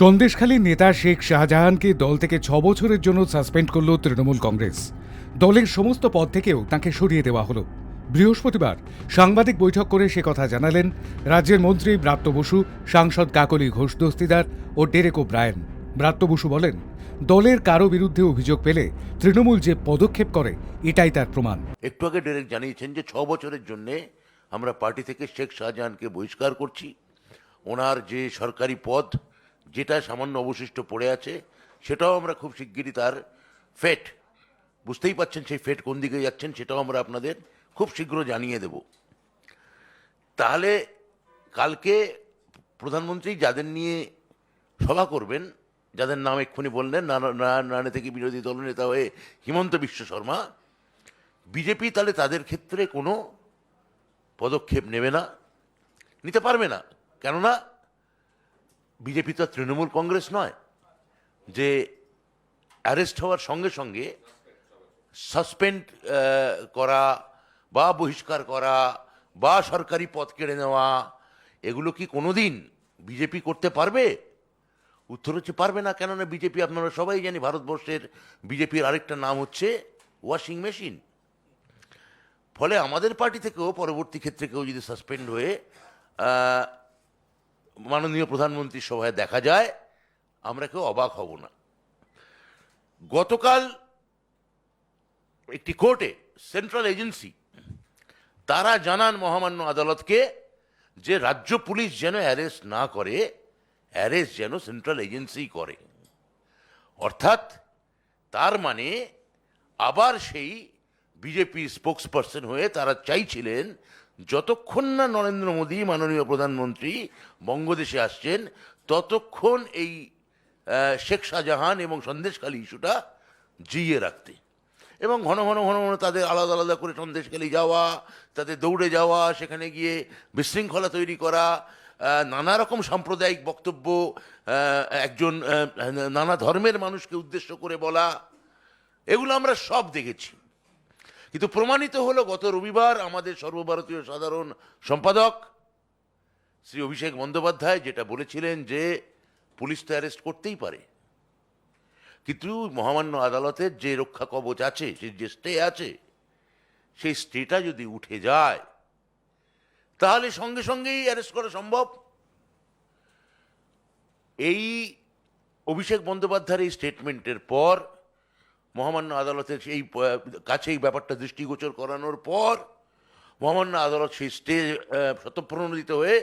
সন্দেশখালী নেতা শেখ শাহজাহানকে দল থেকে ছ বছরের জন্য সাসপেন্ড করল তৃণমূল কংগ্রেস। দলের সমস্ত পদ থেকেও তাকে সরিয়ে দেওয়া হলো। বৃহস্পতিবার সাংবাদিক বৈঠক করে সে কথা জানালেন রাজ্যের মন্ত্রী ব্রাত্য বসু, সাংসদ কাকলি ঘোষ দস্তিদার ও ডেরেক ব্রায়ন ব্রাত্য বসু বলেন, দলের কারও বিরুদ্ধে অভিযোগ পেলে তৃণমূল যে পদক্ষেপ করে, এটাই তার প্রমাণ। একটু আগে ডেরেক জানিয়েছেন যে ছ বছরের জন্য আমরা পার্টি থেকে শেখ শাহজাহানকে বহিষ্কার করছি। ওনার যে সরকারি পদ যেটা সামান্য অবশিষ্ট পড়ে আছে, সেটাও আমরা খুব শিগগিরই তার ফেট বুঝতেই পাচ্ছেন সেই ফেট কোন দিকে যাচ্ছেন, সেটাও আমরা আপনাদের খুব শীঘ্র জানিয়ে দেব। তাহলে কালকে প্রধানমন্ত্রী যাদের নিয়ে সভা করবেন, যাদের নাম এক্ষুনি বললেন, নানা থেকে বিরোধী দলনেতা হয়ে হিমন্ত বিশ্ব শর্মা, বিজেপি তাহলে তাদের ক্ষেত্রে কোনো পদক্ষেপ নেবে না, নিতে পারবে না। কেননা বিজেপি তো তৃণমূল কংগ্রেস নয়, যে অ্যারেস্ট হওয়ার সঙ্গে সঙ্গে সাসপেন্ড করা বা বহিষ্কার করা বা সরকারি পদ কেড়ে নেওয়া, এগুলো কি কোনোদিন বিজেপি করতে পারবে? উত্তর হচ্ছে পারবে না, কেননা বিজেপি আপনারা সবাই জানি ভারতবর্ষের বিজেপির আরেকটা নাম হচ্ছে ওয়াশিং মেশিন ফলে আমাদের পার্টি থেকেও, পরবর্তী ক্ষেত্রে কেউ যদি সাসপেন্ড হয়ে মাননীয় প্রধানমন্ত্রীর সভায় দেখা যায়, আমরা কেউ অবাক হব না। গতকাল একটি কোর্টে, সেন্ট্রাল এজেন্সি, তারা জানান মহামান্য আদালতকে যে রাজ্য পুলিশ যেন অ্যারেস্ট না করে, অ্যারেস্ট যেন সেন্ট্রাল এজেন্সি করে। অর্থাৎ তার মানে আবার সেই বিজেপি স্পোক্সপারসন হয়ে তারা চাইছিলেন যতক্ষণ না নরেন্দ্র মোদী মাননীয় প্রধানমন্ত্রী বঙ্গদেশে আসছেন, ততক্ষণ এই শেখ শাহজাহান এবং সন্দেশখালী ইস্যুটা জিইয়ে রাখতে। এবং ঘন ঘন ঘন ঘন তাদের আলাদা আলাদা করে সন্দেশখালী যাওয়া, তাদের দৌড়ে যাওয়া, সেখানে গিয়ে বিশৃঙ্খলা তৈরি করা নানা রকম সাম্প্রদায়িক বক্তব্য একজন নানা ধর্মের মানুষকে উদ্দেশ্য করে বলা, এগুলো আমরা সব দেখেছি। কিন্তু প্রমাণিত হলো গত রবিবার আমাদের সর্বভারতীয় সাধারণ সম্পাদক শ্রী অভিষেক বন্দ্যোপাধ্যায় যেটা বলেছিলেন যে পুলিশ তো অ্যারেস্ট করতেই পারে। কিন্তু মহামান্য আদালতের যে রক্ষা কবচ আছে, সে যে স্টে আছে, সেই স্টেটা যদি উঠে যায়, তাহলে সঙ্গে সঙ্গেই অ্যারেস্ট করা সম্ভব। এই অভিষেক বন্দ্যোপাধ্যায়ের এই স্টেটমেন্টের পর মহামান্য আদালতের সেই কাছে এই ব্যাপারটা দৃষ্টিগোচর করানোর পর মহামান্য আদালত সেই স্টে শতপ্রণোদিত হয়ে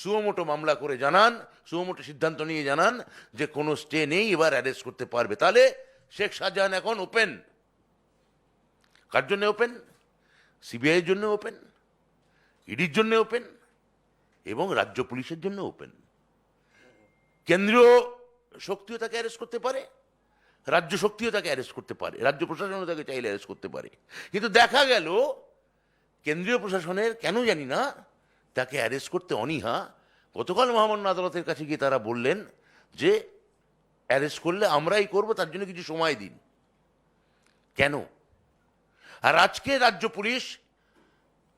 সুমোটো মামলা করে জানান, সুমোটো সিদ্ধান্ত নিয়ে জানান যে কোনো স্টে নেই, এবার অ্যারেস্ট করতে পারবে। তাহলে শেখ শাহজাহান এখন ওপেন কার জন্য ওপেন সিবিআইয়ের জন্য ওপেন ইডির জন্য ওপেন এবং রাজ্য পুলিশের জন্য ওপেন কেন্দ্রীয় শক্তিও তাকে অ্যারেস্ট করতে পারে? রাজ্য শক্তিও তাকে অ্যারেস্ট করতে পারে, রাজ্য প্রশাসনও তাকে চাইলে অ্যারেস্ট করতে পারে। কিন্তু দেখা গেল, কেন্দ্রীয় প্রশাসনের, কেন জানি না, তাকে অ্যারেস্ট করতে অনীহা। গতকাল মহামান্য আদালতের কাছে গিয়ে তারা বললেন যে অ্যারেস্ট করলে আমরাই করব, তার জন্য কিছু সময় দিন। কেন? আর আজকে রাজ্য পুলিশ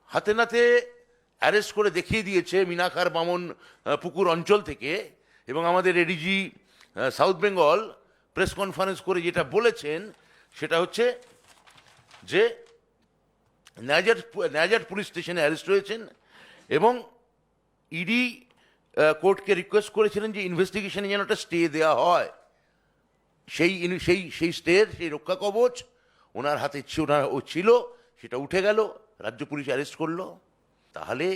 হাতে নাতে অ্যারেস্ট করে দেখিয়ে দিয়েছে মিনাখার বামন পুকুর অঞ্চল থেকে এবং আমাদের ADG south Bengal press conference করে যেটা বলেছেন, সেটা হচ্ছে যে ন্যাজার ন্যাজার পুলিশ স্টেশনে অ্যারেস্ট হয়েছেন এবং ইডি কোর্টকে রিকোয়েস্ট করেছিলেন যে ইনভেস্টিগেশনে যেন একটা স্টে দেওয়া হয়। সেই সেই সেই স্টের, সেই রক্ষা কবচ ওনার হাতে ওনার ও ছিল, সেটা উঠে গেল, রাজ্য পুলিশ অ্যারেস্ট করল। তাহলে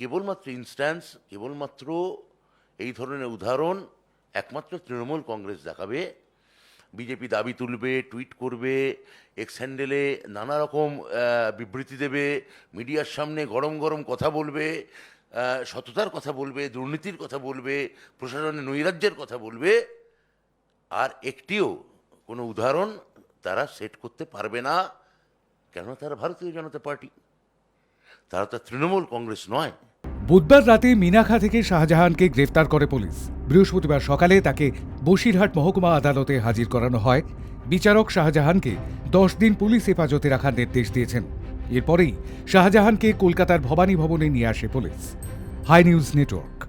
কেবলমাত্র ইনস্ট্যান্স, কেবলমাত্র এই ধরনের উদাহরণ একমাত্র তৃণমূল কংগ্রেস দেখাবে, বিজেপি দাবি তুলবে, টুইট করবে এক্স হ্যান্ডেলে নানা রকম বিবৃতি দেবে, মিডিয়ার সামনে গরম গরম কথা বলবে সততার কথা বলবে, দুর্নীতির কথা বলবে, প্রশাসনের নৈরাজ্যের কথা বলবে, আর একটিও কোনো উদাহরণ তারা সেট করতে পারবে না। কেন তারা ভারতীয় জনতা পার্টি। তারা তো তৃণমূল কংগ্রেস নয়। বুধবার রাতে মিনাখা থেকে শাহজাহানকে গ্রেফতার করে পুলিশ। বৃহস্পতিবার সকালে তাকে বসিরহাট মহকুমা আদালতে হাজির করানো হয়। বিচারক শাহজাহানকে দশ দিন পুলিশ হেফাজতে রাখার নির্দেশ দিয়েছেন। এরপরেই শাহজাহানকে কলকাতার ভবানী ভবনে নিয়ে আসে পুলিশ। High news network.